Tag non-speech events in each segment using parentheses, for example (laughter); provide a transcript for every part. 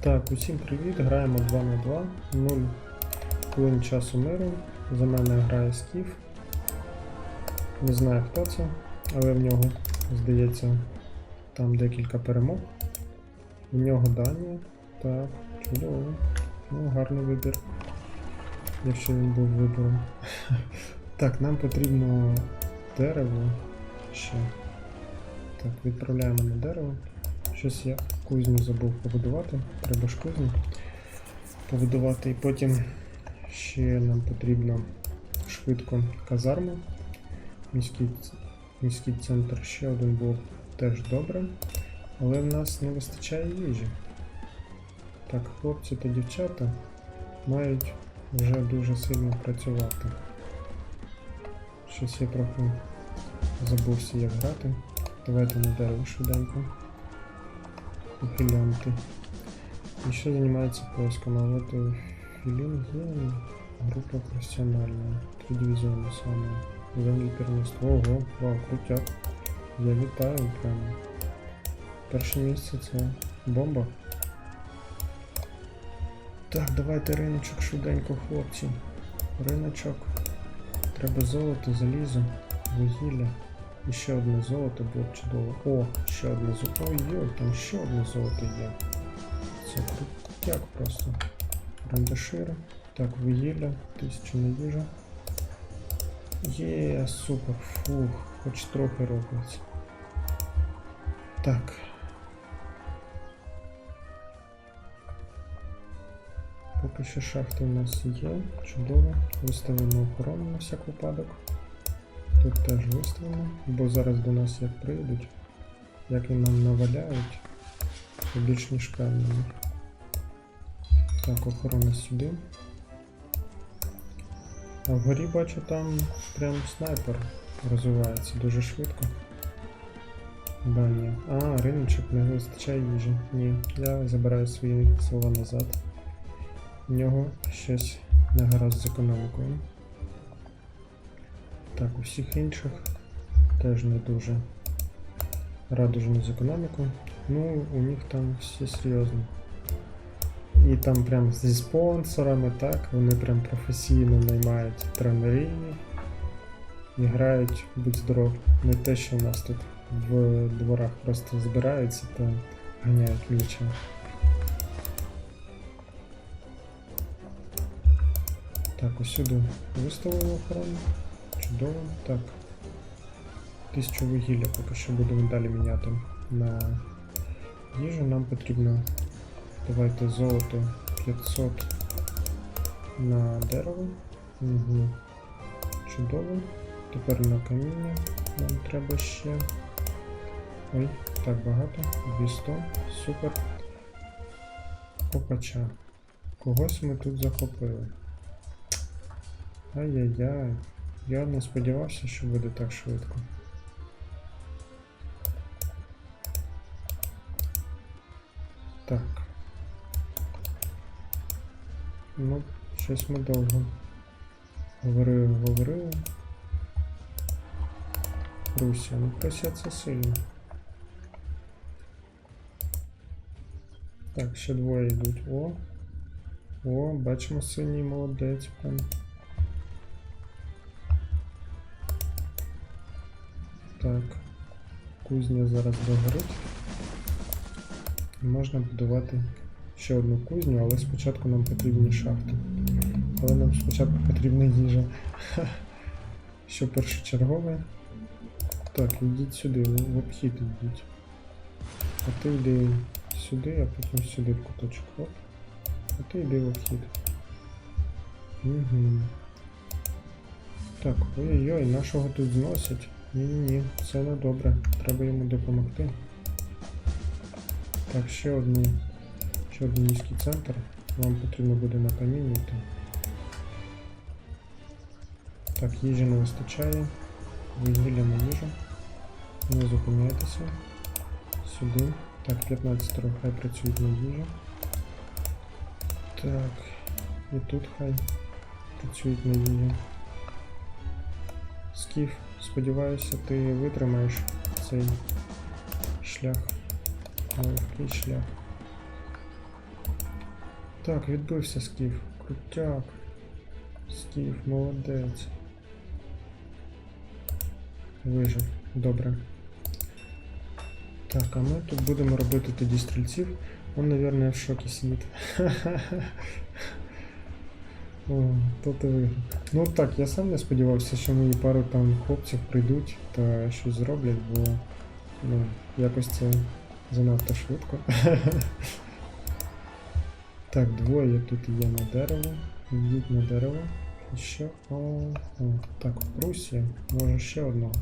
Так, усім привіт, граємо 2 на 2, 0 хвилин часу миру. За мене грає Скіф. Не знаю хто це, але в нього, здається, там декілька перемог. У нього Данія. Так, чудово. Ну, гарний вибір. Якщо він був вибором. (laughs) Так, нам потрібно дерево ще. Так, відправляємо на дерево. Щось я кузню забув побудувати. Треба ж кузню побудувати. І потім ще нам потрібно швидко казарму. Міський, міський центр ще один був теж добре. Але в нас не вистачає їжі. Так, хлопці та дівчата мають вже дуже сильно працювати. Щось я трохи забувся як грати. Давайте на дерево швиденько. Ухилянти. Еще занимается поиском, а вот у Филин группа профессиональная. Три дивизиона самые. Землі первенства. Ого, вау, крутяк. Я вітаю прямо. Перше місце це бомба. Так, давайте риночок швиденько, хлопці. Риночок. Треба золото, залізо, вугілля. І ще одне золото було б чудово. О, ще одне золото. Ой-ой, там ще одне золото є. Це крутяк просто. Рандашири. Так, вугілля, тисячу на їжа. Є, супер, фух, хоч трохи робиться. Так. Поки що шахти у нас є. Чудово. Виставимо охорону на всяк випадок. Тут теж виставимо, бо зараз до нас як прийдуть, як і нам наваляють, то більш ніж певно. Так, охорона сюди. А вгорі бачу там прям снайпер розвивається дуже швидко. Да, ні. А, риночок не вистачає їжі. Ні, я забираю свої слова назад. У нього щось не гаразд з економікою. Так, у всіх інших теж не дуже радужно з економіку. Ну, у них там все серйозно. І там прям зі спонсорами, так, вони прям професійно наймають тренерів і грають, будь здоров. Не те, що у нас тут в дворах просто збираються та ганяють м'яча. Так, усюди виставили охорону. Чудово. Так. Тисячу вугілля поки що будемо далі міняти на їжу. Нам потрібно. Давайте золото 500 на дерево. Угу. Чудово. Тепер на каміння нам треба ще. Ой, так багато. 200. Супер. Опача. Когось ми тут захопили. Ай-яй-яй. Я не сподівався, що буде так швидко. Так. Ну, щось ми довго. Говорили, говорили. Русія. Ну, Русія це сильно. Так, ще двоє йдуть. О. О, бачимо синій молодець прям. Так. Кузня зараз догорить. Можна будувати ще одну кузню, але спочатку нам потрібні шахти. Але нам спочатку потрібна їжа. Що першочергове. Так, йдіть сюди, в в обхід йдіть. А ти йди сюди, а потім сюди в куточок. Оп. А ти йди в обхід. Угу. Так, ой-ой-ой, нашого тут зносять. Ні-ні-ні, це не добре. Треба йому допомогти. Так, ще одну. Ще один міський центр. Вам потрібно буде на йти. Так, їжі не вистачає. На їжу. Не зупиняйтеся. Сюди. Так, 15 хай працюють на їжу. Так. І тут хай працюють на їжу. Скіф, сподіваюся, ти витримаєш цей шлях. Нелегкий шлях. Так, відбився скіф. Крутяк. Скіф, молодець. Вижив. Добре. Так, а ми тут будемо робити тоді стрільців. Он, наверное, в шокі сидить. (laughs) О, то ти виграв. Ну так, я сам не сподівався, що мої пару там хлопців прийдуть та щось зроблять, бо ну, якось це занадто швидко. (laughs) Так, двоє тут є на дерево. Йдіть на дерево. Ще. О, о, так, Прусія. Може ще одного.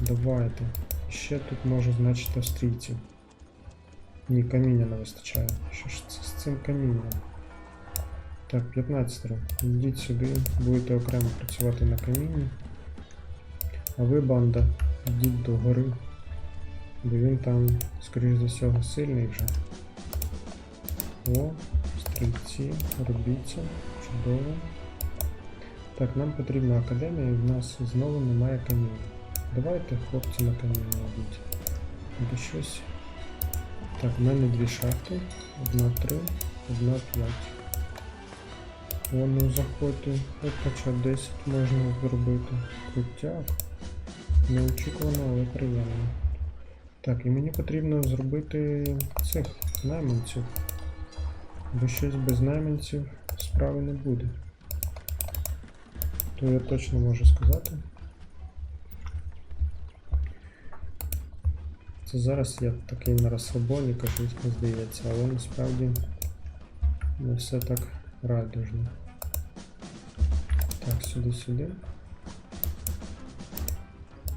Давайте. Ще тут може, значить, австрійці. Ні, каміння не вистачає. Що ж це з цим камінням? Так, 15 Йдіть сюди, будете окремо працювати на камінні. А ви, банда, йдіть до гори. Бо він там, скоріш за всього, сильний вже. О, стрільці, робіться. Чудово. Так, нам потрібна академія, і в нас знову немає каміння. Давайте, хлопці, на каміння йдіть. Або щось. Так, в мене дві шахти. Одна три, одна п'ять. О, ну заходьте. Хоча 10 можна зробити. Крутяк. Неочікувано, але приємно. Так, і мені потрібно зробити цих найманців. Бо щось без найманців справи не буде. То я точно можу сказати. Це зараз я такий на розслабоні, кажуть, здається, але насправді не все так радужно. Так, сюди-сюди.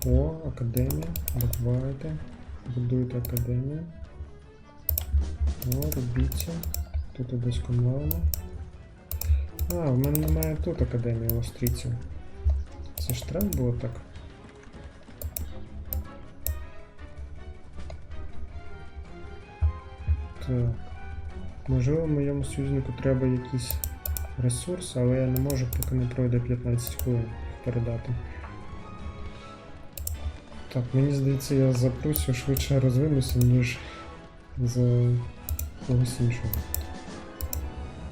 О, академія. Давайте. Будуйте академію. О, робіться. Тут удосконалено. А, в мене немає тут академії в Острійці. Це ж треба було так. Так. Можливо, моєму союзнику треба якийсь ресурс, але я не можу, поки не пройде 15 хвилин передати. Так, мені здається, я за Прусію швидше розвинуся, ніж за когось іншого.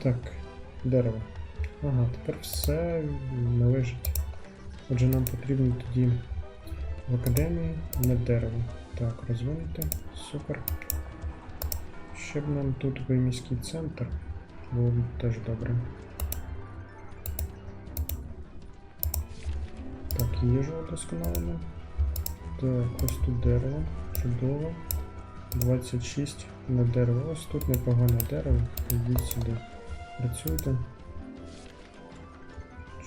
Так, дерево. Ага, тепер все належить. Отже, нам потрібно тоді в академії на дерево. Так, розвинути. Супер. Щоб нам тут в міський центр було б теж добре. Так, їжу удосконалено. Так, ось тут дерево. Чудово. 26 на дерево. Ось тут непогане дерево. Йдіть сюди. Працюйте.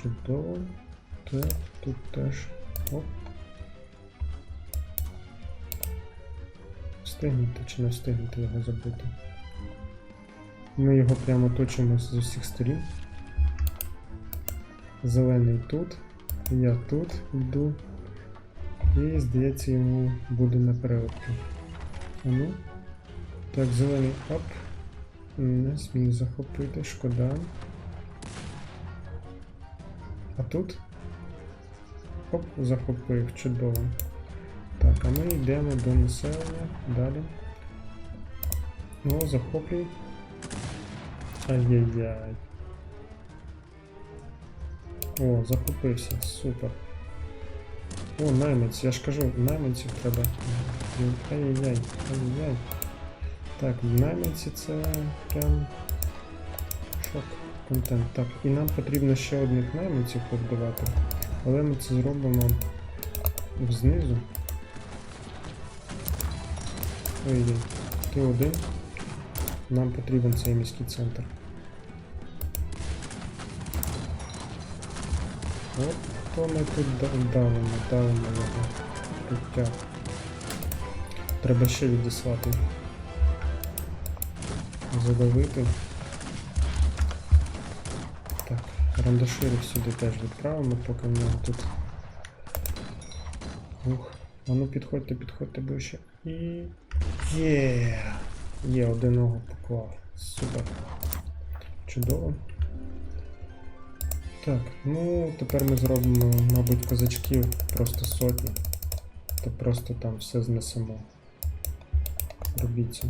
Чудово. Так, тут теж. Оп. Встигнете чи не встигнете його забити. Ми його прямо точимо з усіх сторін. Зелений тут, я тут йду. І, здається, йому буде на переливку. А ну. Так, зелений ап. Не зміг захопити, шкода. А тут? Оп, захопив, чудово. Так, а ми йдемо до населення. Далі. Ну, захоплюй. Ай-яй-яй. О, захопився, супер. О, найманці, я ж кажу, найманців треба. Ай-яй-яй, ай-яй. Так, найманці це прям шок контент. Так, і нам потрібно ще одних найманців побудувати. Але ми це зробимо знизу. Ти один. Нам потрібен цей міський центр. От то ми тут давимо, давимо його. Крутяк. Треба ще відіслати. Задавити. Так, рандаширів сюди теж відправимо, поки в нього тут. Ух. А ну підходьте, підходьте ближче. І. Є! Є, одного поклав. Супер. Чудово. Так, ну тепер ми зробимо, мабуть, козачків просто сотні. То просто там все знесемо. Робіть це.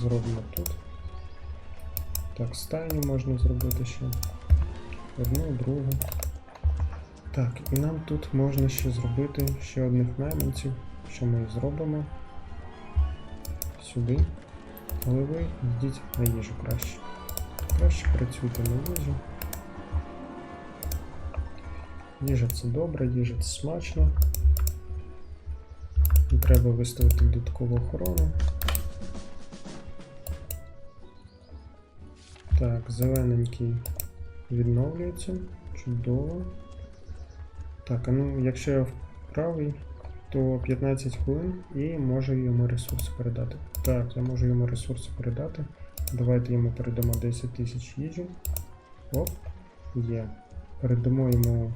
Зробимо тут. Так, стайню можна зробити ще. Одну, другу. Так, і нам тут можна ще зробити ще одних найманців, що ми зробимо. Сюди. Але ви йдіть на їжу краще. Краще працюйте на їжу. Їжа це добре, їжа це смачно. І Треба виставити додаткову охорону. Так, зелененький відновлюється. Чудово. Так, а ну, якщо я в правий, то 15 хвилин і можу йому ресурси передати. Так, я можу йому ресурси передати. Давайте йому передамо 10 тисяч їжі. Оп, є. Передамо йому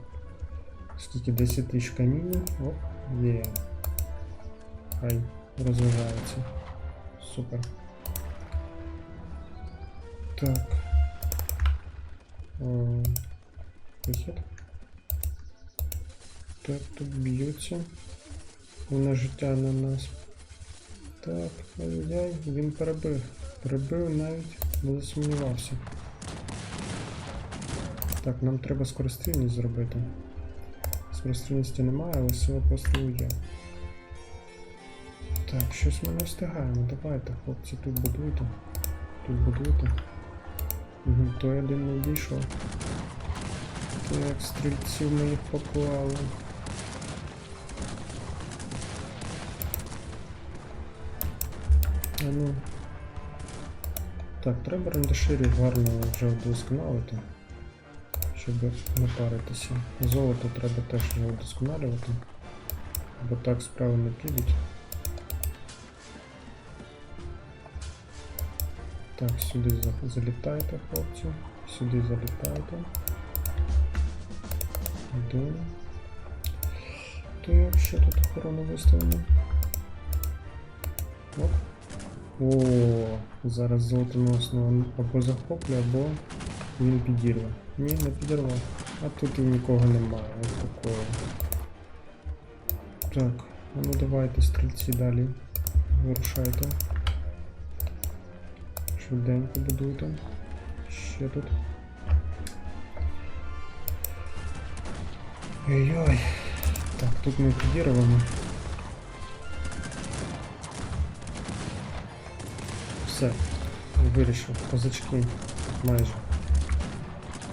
скільки 10 тисяч каміння. Оп, є. Хай розвивається. Супер. Так. Вихід. Так, тут б'ються. Воно життя на нас. Так, ай-яй, він перебив. Перебив навіть не засумнівався. Так, нам треба скорострільність зробити. Скорострільності немає, але сила пострілу є. Так, щось ми не встигаємо. Давайте, хлопці, тут будуйте. Тут будуйте. Угу, той один не дійшов. Так, стрільців ми їх поклали. Ну. Так, треба рендеширів гарно вже вдосконалити, щоб не паритися. Золото треба теж вже вдосконалювати, бо так справи не підуть. Так, сюди за- залітайте, хлопці. Сюди залітайте. Один. Так, що тут охорону виставлено? Оп. О, зараз золотоносного або захоплю, або він підірве. Ні, не підірвав. А тут і нікого немає. Ось такого. Так, ну давайте стрільці далі. Вирушайте. Швиденько будуйте. Ще тут. Ой-ой. Так, тут ми підірвемо. Все. Вирішив. Козачки. Майже.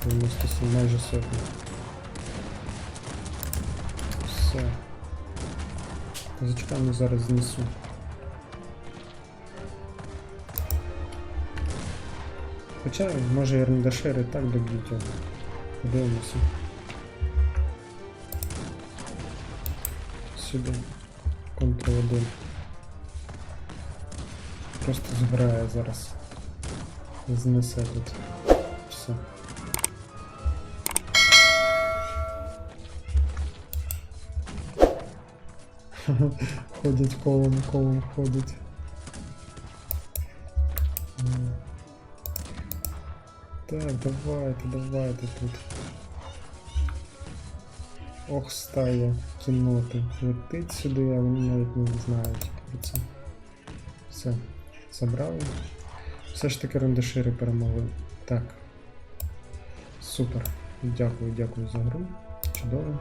97, майже сотні. Все. Козачками зараз знесу. Хоча, може і так доб'ють його. Подивимося. Сюди. Ctrl 1. Просто зграє зараз. Знесе тут. Все. (laughs) Ходять колом, колом ходять. Так, давайте, давайте тут. Ох, стая кінноти. Летить сюди, а вони навіть не знають про це. Все, забрали. Все ж таки рандашири перемогли. Так. Супер. Дякую, дякую за гру. Чудово.